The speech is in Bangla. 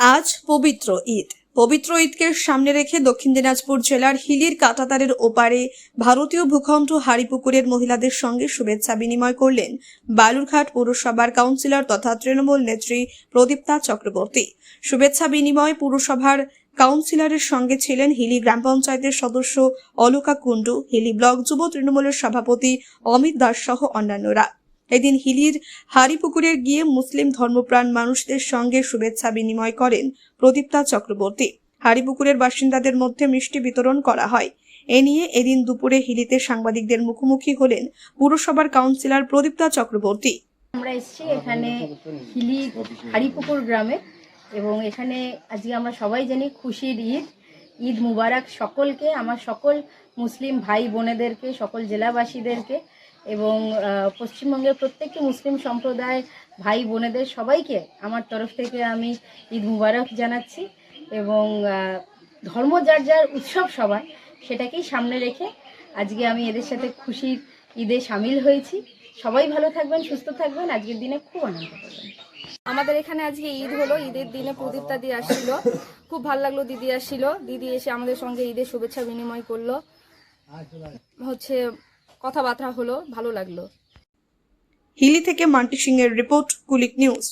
আজ পবিত্র ঈদ। পবিত্র ঈদকে সামনে রেখে দক্ষিণ দিনাজপুর জেলার হিলির কাটাতারের ওপারে ভারতীয় ভূখণ্ড হাড়িপুকুরের মহিলাদের সঙ্গে শুভেচ্ছা বিনিময় করলেন বালুরঘাট পৌরসভার কাউন্সিলর তথা তৃণমূল নেত্রী প্রদীপ্তা চক্রবর্তী। শুভেচ্ছা বিনিময় পুরসভার কাউন্সিলরের সঙ্গে ছিলেন হিলি গ্রাম পঞ্চায়েতের সদস্য অলকা কুণ্ডু, হিলি ব্লক যুব তৃণমূলের সভাপতি অমিত দাস সহ অন্যান্যরা। এদিন হিলির হারিপুকুরের গিয়ে মুসলিম ধর্মপ্রাণ মানুষদের সঙ্গে শুভেচ্ছা বিনিময় করেন প্রদীপ্তা চক্রবর্তী। হারিপুকুরের বাসিন্দাদের মধ্যে মিষ্টি বিতরণ করা হয়। এ নিয়ে এদিন দুপুরে হিলিতে সাংবাদিকদের মুখোমুখি হলেন পুরসভার কাউন্সিলর প্রদীপ্তা চক্রবর্তী। আমরা এসেছি এখানে হিলি হারিপুকুর গ্রামে এবং এখানে আজকে আমরা সবাই জানি খুশির ঈদ ঈদ মুবারক সকলকে, আমার সকল মুসলিম ভাই বোনেদেরকে, সকল জেলাবাসীদেরকে এবং পশ্চিমবঙ্গের প্রত্যেকটি মুসলিম সম্প্রদায় ভাই বোনেদের সবাইকে আমার তরফ থেকে আমি ঈদ মুবারক জানাচ্ছি এবং ধর্ম যার যার উৎসব সবাই সেটাকেই সামনে রেখে আজকে আমি এদের সাথে খুশির ঈদে সামিল হয়েছি। সবাই ভালো থাকবেন, সুস্থ থাকবেন। আজকের দিনে খুব আনন্দ করবেন। আমাদের এখানে আজকে ঈদ হলো। ঈদের দিনে প্রদীপ্তা দি আসছিল। খুব ভালো লাগল দিদি আসছিল। দিদি এসে আমাদের সঙ্গে ঈদের শুভেচ্ছা বিনিময় করল। হচ্ছে কথাবার্তা হলো ভালো লাগল। হিলি থেকে মান্টি সিং এর রিপোর্ট কুলিক নিউজ।